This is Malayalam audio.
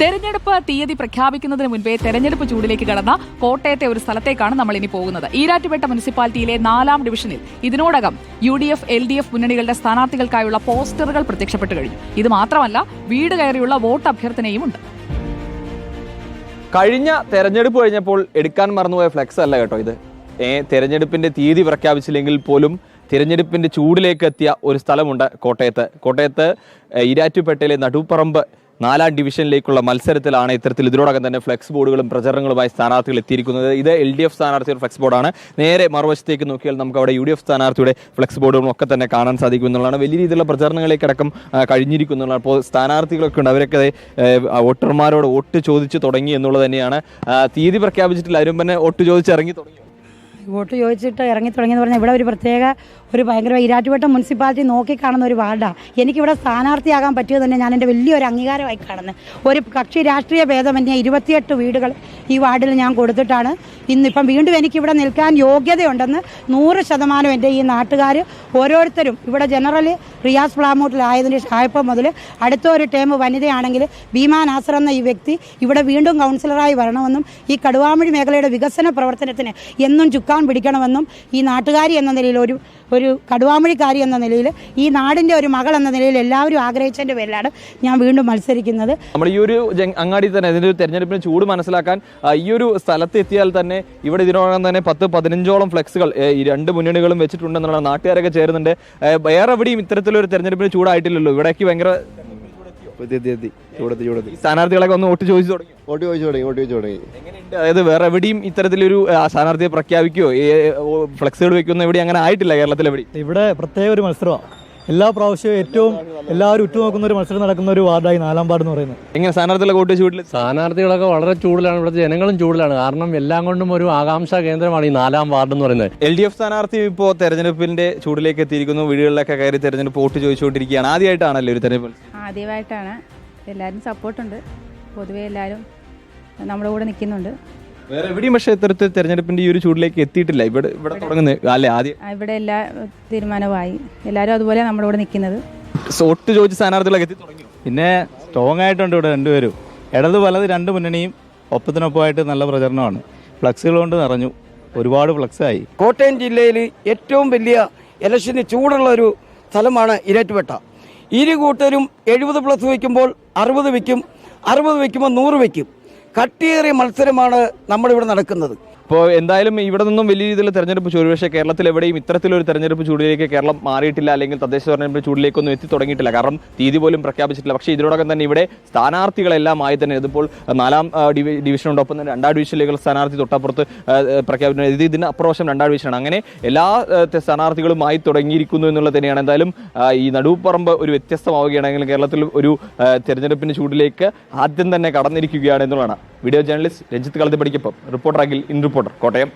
തെരഞ്ഞെടുപ്പ് തീയതി പ്രഖ്യാപിക്കുന്നതിന് മുൻപേ തെരഞ്ഞെടുപ്പ് ചൂടിലേക്ക് കടന്ന കോട്ടയത്തെ ഒരു സ്ഥലത്തേക്കാണ് നമ്മൾ ഇനി പോകുന്നത്. ഈരാറ്റുപേട്ട മുനിസിപ്പാലിറ്റിയിലെ നാലാം ഡിവിഷനിൽ ഇതിനോടകം U D F L D F മുന്നണികളുടെ സ്ഥാനാർത്ഥികൾക്കായുള്ള പോസ്റ്ററുകൾ പ്രത്യക്ഷപ്പെട്ടു കഴിഞ്ഞു. ഇത് മാത്രമല്ല വീട് കയറിയുള്ള വോട്ട് അഭ്യർത്ഥനയും ഉണ്ട്. കഴിഞ്ഞ തെരഞ്ഞെടുപ്പ് കഴിഞ്ഞപ്പോൾ എടുക്കാൻ മറന്നുപോയ ഫ്ലെക്സ് അല്ല കേട്ടോ ഇത്. ഏ തെരഞ്ഞെടുപ്പിന്റെ തീയതി പ്രഖ്യാപിച്ചില്ലെങ്കിൽ പോലും തിരഞ്ഞെടുപ്പിന്റെ ചൂടിലേക്ക് എത്തിയ ഒരു സ്ഥലമുണ്ട് കോട്ടയത്ത്. കോട്ടയത്ത് ഈരാറ്റുപേട്ടയിലെ നടുപ്പറമ്പ് നാലാം ഡിവിഷനിലേക്കുള്ള മത്സരത്തിലാണ് ഇത്തരത്തിൽ ഇതിനോടകം തന്നെ ഫ്ലെക്സ് ബോർഡുകളും പ്രചരണങ്ങളുമായി സ്ഥാനാർത്ഥികൾ എത്തിയിരിക്കുന്നത്. ഇത് എൽ ഡി എഫ് സ്ഥാനാർത്ഥിയുടെ ഫ്ലെക്സ് ബോർഡാണ്. നേരെ മറുവശത്തേക്ക് നോക്കിയാൽ നമുക്ക് അവിടെ യു ഡി എഫ് സ്ഥാനാർത്ഥിയുടെ ഫ്ലെക്സ് ബോർഡുകളും ഒക്കെ തന്നെ കാണാൻ സാധിക്കും എന്നുള്ളതാണ്. വലിയ രീതിയിലുള്ള പ്രചരണങ്ങളിലേക്കടക്കം കഴിഞ്ഞിരിക്കുന്നുള്ളതാണ് അപ്പോൾ സ്ഥാനാർത്ഥികളൊക്കെ ഉണ്ട്. അവരൊക്കെ വോട്ടർമാരോട് വോട്ട് ചോദിച്ച് തുടങ്ങി എന്നുള്ളത് തന്നെയാണ്. തീയതി പ്രഖ്യാപിച്ചിട്ടില്ല. അവരും തന്നെ വോട്ട് ചോദിച്ച് ഇറങ്ങി തുടങ്ങി. വോട്ട് ചോദിച്ചിട്ട് ഇറങ്ങി തുടങ്ങിയെന്ന് പറഞ്ഞാൽ ഇവിടെ ഒരു പ്രത്യേക ഒരു ഭയങ്കര ഇരാറ്റുപേട്ട മുനിസിപ്പാലിറ്റി നോക്കിക്കാണുന്ന ഒരു വാർഡാണ് എനിക്കിവിടെ സ്ഥാനാർത്ഥിയാകാൻ പറ്റിയത് തന്നെ ഞാൻ എന്റെ വലിയൊരു അംഗീകാരമായി കാണുന്നത്. ഒരു കക്ഷി രാഷ്ട്രീയ ഭേദമന്യേ ഇരുപത്തിയെട്ട് വീടുകൾ ഈ വാർഡിൽ ഞാൻ കൊടുത്തിട്ടാണ്. ഇന്നിപ്പം വീണ്ടും എനിക്കിവിടെ നിൽക്കാൻ യോഗ്യതയുണ്ടെന്ന് നൂറ് ശതമാനം എന്റെ ഈ നാട്ടുകാർ ഓരോരുത്തരും ഇവിടെ ജനറലി റിയാസ് പ്ലാമൂട്ടിലായതിന് ആയപ്പോൾ മുതൽ അടുത്ത ഒരു ടേം വനിതയാണെങ്കിൽ ഭീമാ നാസർ എന്ന ഈ വ്യക്തി ഇവിടെ വീണ്ടും കൗൺസിലറായി വരണമെന്നും ഈ കടുവാമഴി മേഖലയുടെ വികസന പ്രവർത്തനത്തിന് എന്നും ചുക്കാൻ പിടിക്കണമെന്നും ഈ നാട്ടുകാരി എന്ന നിലയിൽ ഒരു ഒരു കടുവാമഴിക്കാരി എന്ന നിലയിൽ ഈ നാടിന്റെ ഒരു മകൾ എന്ന നിലയിൽ എല്ലാവരും ആഗ്രഹിച്ചതിന്റെ പേരിലാണ് ഞാൻ വീണ്ടും മത്സരിക്കുന്നത്. നമ്മൾ ഈ ഒരു അങ്ങാടി തന്നെ ഇതിന്റെ ഒരു തെരഞ്ഞെടുപ്പിന് ചൂട് മനസ്സിലാക്കാൻ ഈ ഒരു സ്ഥലത്ത് എത്തിയാൽ തന്നെ ഇവിടെ ഇതിനോടകം തന്നെ പത്ത് പതിനഞ്ചോളം ഫ്ലെക്സുകൾ ഈ രണ്ട് മുന്നണികളും വെച്ചിട്ടുണ്ടെന്നുള്ള നാട്ടുകാരൊക്കെ ചേരുന്നുണ്ട്. വേറെ എവിടെയും ഇത്തരത്തിലൊരു തെരഞ്ഞെടുപ്പിന് ചൂടായിട്ടില്ലല്ലോ. ഇവിടേക്ക് ഭയങ്കര സ്ഥാനാർത്ഥികളൊക്കെ ഒന്ന് വോട്ട് ചോദിച്ചു തുടങ്ങി. വോട്ട് ചോദിച്ചു തുടങ്ങി വോട്ട് ചോദിച്ചു തുടങ്ങി. എങ്ങനെയുണ്ട്? അതായത് വേറെ എവിടെയും ഇത്തരത്തിലൊരു സ്ഥാനാർത്ഥിയെ പ്രഖ്യാപിക്കുകയോ ഫ്ലെക്സുകൾ വെക്കുന്ന എവിടെ അങ്ങനെ ആയിട്ടില്ല കേരളത്തിൽ എവിടെ ഇവിടെ പ്രത്യേക ഒരു മത്സരമാണ് എല്ലാ പ്രാവശ്യവും ഏറ്റവും എല്ലാവരും ഉറ്റുനോക്കുന്ന ഒരു മത്സരം നടക്കുന്ന ഒരു വാർഡായി നാലാം വാർഡ് എന്ന് പറയുന്നത്. എങ്ങനെ സ്ഥാനാർത്ഥികളെ വോട്ട് വീട്ടിൽ സ്ഥാനാർത്ഥികളൊക്കെ വളരെ ചൂടിലാണ്. ഇവിടുത്തെ ജനങ്ങളും ചൂടിലാണ്. കാരണം എല്ലാം കൊണ്ടും ഒരു ആകാംക്ഷ കേന്ദ്രമാണ് ഈ നാലാം വാർഡ് എന്ന് പറയുന്നത്. എൽ ഡി എഫ് സ്ഥാനാർത്ഥി ഇപ്പോൾ തെരഞ്ഞെടുപ്പിന്റെ ചൂടിലേക്ക് എത്തിയിരിക്കുന്നു. വീടുകളിലൊക്കെ കയറി തെരഞ്ഞെടുപ്പ് വോട്ട് ചോദിച്ചുകൊണ്ടിരിക്കുകയാണ്. ആദ്യമായിട്ടാണല്ലോ ഒരു തെരഞ്ഞെടുപ്പ് ആദ്യമായിട്ടാണ്. എല്ലാവരും സപ്പോർട്ടുണ്ട് പൊതുവെ എല്ലാവരും നമ്മുടെ കൂടെ നിൽക്കുന്നുണ്ട്. വേറെ എവിടെയും പക്ഷേ ഇത്തരത്തിൽ തെരഞ്ഞെടുപ്പിന്റെ ഈ ഒരു ചൂടിലേക്ക് എത്തിയിട്ടില്ല. ഇവിടെ ഇവിടെ തുടങ്ങുന്നത് അല്ലെ ആദ്യം ഇവിടെ എല്ലാ തീരുമാനമായി എല്ലാവരും അതുപോലെ നമ്മുടെ കൂടെ നിൽക്കുന്നത്. സോട്ട് ചോദിച്ച സ്ഥാനാർത്ഥികളൊക്കെ എത്തി തുടങ്ങി പിന്നെ സ്ട്രോങ് ആയിട്ടുണ്ട് ഇവിടെ രണ്ടുപേരും. ഇടത് വലത് രണ്ട് മുന്നണിയും ഒപ്പത്തിനൊപ്പമായിട്ട് നല്ല പ്രചരണമാണ്. ഫ്ലക്സുകൾ കൊണ്ട് നിറഞ്ഞു. ഒരുപാട് ഫ്ലക്സ് ആയി കോട്ടയം ജില്ലയിൽ ഏറ്റവും വലിയ ഇലക്ഷന് ചൂടുള്ള ഒരു സ്ഥലമാണ് ഇരറ്റുപെട്ട ഇരു കൂട്ടരും എഴുപത് പ്ലസ് വയ്ക്കുമ്പോൾ അറുപത് വയ്ക്കും അറുപത് വയ്ക്കുമ്പോൾ നൂറ് വയ്ക്കും. കട്ടിയേറിയ മത്സരമാണ് നമ്മളിവിടെ നടക്കുന്നത്. ഇപ്പോൾ എന്തായാലും ഇവിടെ നിന്നും വലിയ രീതിയിലുള്ള തെരഞ്ഞെടുപ്പ് ചൂട് പക്ഷേ കേരളത്തിൽ എവിടെയും ഇത്തരത്തിലൊരു തെരഞ്ഞെടുപ്പ് ചൂടിലേക്ക് കേരളം മാറിയിട്ടില്ല അല്ലെങ്കിൽ തദ്ദേശ തെരഞ്ഞെടുപ്പ് ചൂടിലേക്കൊന്നും എത്തി തുടങ്ങിയിട്ടില്ല. കാരണം തീയതി പോലും പ്രഖ്യാപിച്ചിട്ടില്ല. പക്ഷേ ഇതിനോടകം തന്നെ ഇവിടെ സ്ഥാനാർത്ഥികളെല്ലാം ആയി തന്നെ. ഇതിപ്പോൾ നാലാം ഡിവിഷനോടൊപ്പം തന്നെ രണ്ടാം ഡിവിഷനിലേക്ക് സ്ഥാനാർത്ഥി തൊട്ടപ്പുറത്ത് പ്രഖ്യാപിക്കുന്നു ഇത് ഇതിന് അപ്രാവശ്യം രണ്ടാം ഡിവിഷനാണ്. അങ്ങനെ എല്ലാ സ്ഥാനാർത്ഥികളുമായി തുടങ്ങിയിരിക്കുന്നു എന്നുള്ളത് തന്നെയാണ്. എന്തായാലും ഈ നടുപ്പറമ്പ് ഒരു വ്യത്യസ്തമാവുകയാണെങ്കിൽ കേരളത്തിൽ ഒരു തെരഞ്ഞെടുപ്പിന് ചൂടിലേക്ക് ആദ്യം തന്നെ കടന്നിരിക്കുകയാണ് എന്നുള്ളതാണ്. Video journalist Ranjith കളത്തിപ്പടിക്കൊപ്പം reporter Akhil in reporter Kottayam.